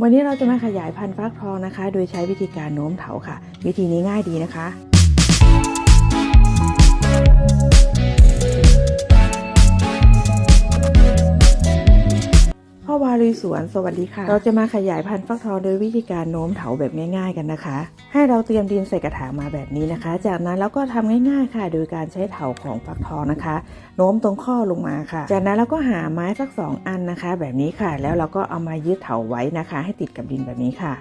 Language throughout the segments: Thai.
วันนี้เราจะมาขยายพันธุ์ฟักทองนะคะ โดยใช้วิธีการโน้มเถาค่ะ วิธีนี้ง่ายดีนะคะ พ่อวารีสวนสวัสดีค่ะ เราจะมาขยายพันธุ์ฟักทองโดยวิธีการโน้มเถาแบบง่าย ๆ กันนะคะ ให้เราเตรียมดินใส่กระถางมาแบบนี้นะคะ จากนั้นเราก็ทำง่ายๆค่ะ โดยการใช้เถาของฟักทองนะคะ โน้มตรงข้อลงมาค่ะ จากนั้นเราก็หาไม้สักสองอันนะคะ แบบนี้ค่ะ แล้วเราก็เอามายึดเถาไว้นะคะ ให้ติดกับดินแบบนี้ค่ะ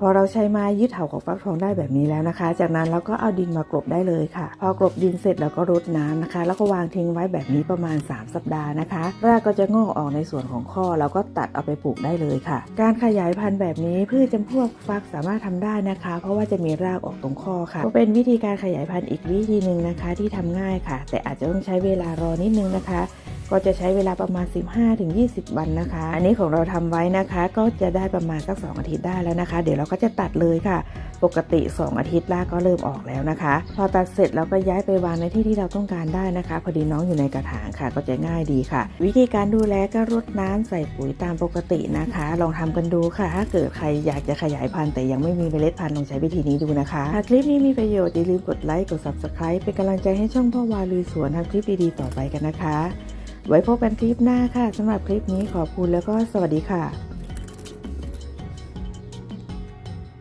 พอเราใช้ไม้ยึดเถาของฟักทองได้แบบนี้แล้วนะคะ จากนั้นเราก็เอาดินมากลบได้เลยค่ะ พอกลบดินเสร็จเราก็รดน้ำนะคะ แล้วก็วางทิ้งไว้แบบนี้ประมาณ 3 สัปดาห์นะคะ รากก็จะงอกออกในส่วนของข้อเราก็ตัดเอาไปปลูกได้เลยค่ะ การขยายพันธุ์แบบนี้พืชจำพวกฟักสามารถทำได้นะคะ เพราะว่าจะมีรากออกตรงข้อค่ะก็เป็นวิธีการขยายพันธุ์อีกวิธีหนึ่งนะคะ ที่ทำง่ายค่ะ แต่อาจจะต้องใช้เวลารอนิดนึงนะคะ ก็จะใช้เวลาประมาณ 15-20 วันนะคะ อันนี้ของเราทำไว้นะคะ ก็จะได้ประมาณสัก 2 อาทิตย์ได้แล้วนะคะ เดี๋ยวเราก็จะตัดเลยค่ะ ปกติ 2 อาทิตย์แรกก็เริ่มออกแล้วนะคะ พอตัดเสร็จเราก็ย้ายไปวางในที่ที่เราต้องการได้นะคะ พอดีน้องอยู่ในกระถางค่ะ ก็จะง่ายดีค่ะ วิธีการดูแลก็รดน้ำใส่ปุ๋ยตามปกตินะคะ ลองทำกันดูค่ะ ถ้าเกิดใครอยากจะขยายพันธุ์แต่ยังไม่มีเมล็ดพันธุ์ลองใช้วิธีนี้ดูนะคะหากคลิปนี้มีประโยชน์อย่าลืมกดไลค์กด subscribe เป็นกำลังใจให้ช่องพ่อวาลุยสวนทำคลิปดีๆต่อไปกันนะคะ ไว้พบกันคลิปหน้าค่ะสำหรับคลิปนี้ขอบคุณแล้วก็สวัสดีค่ะ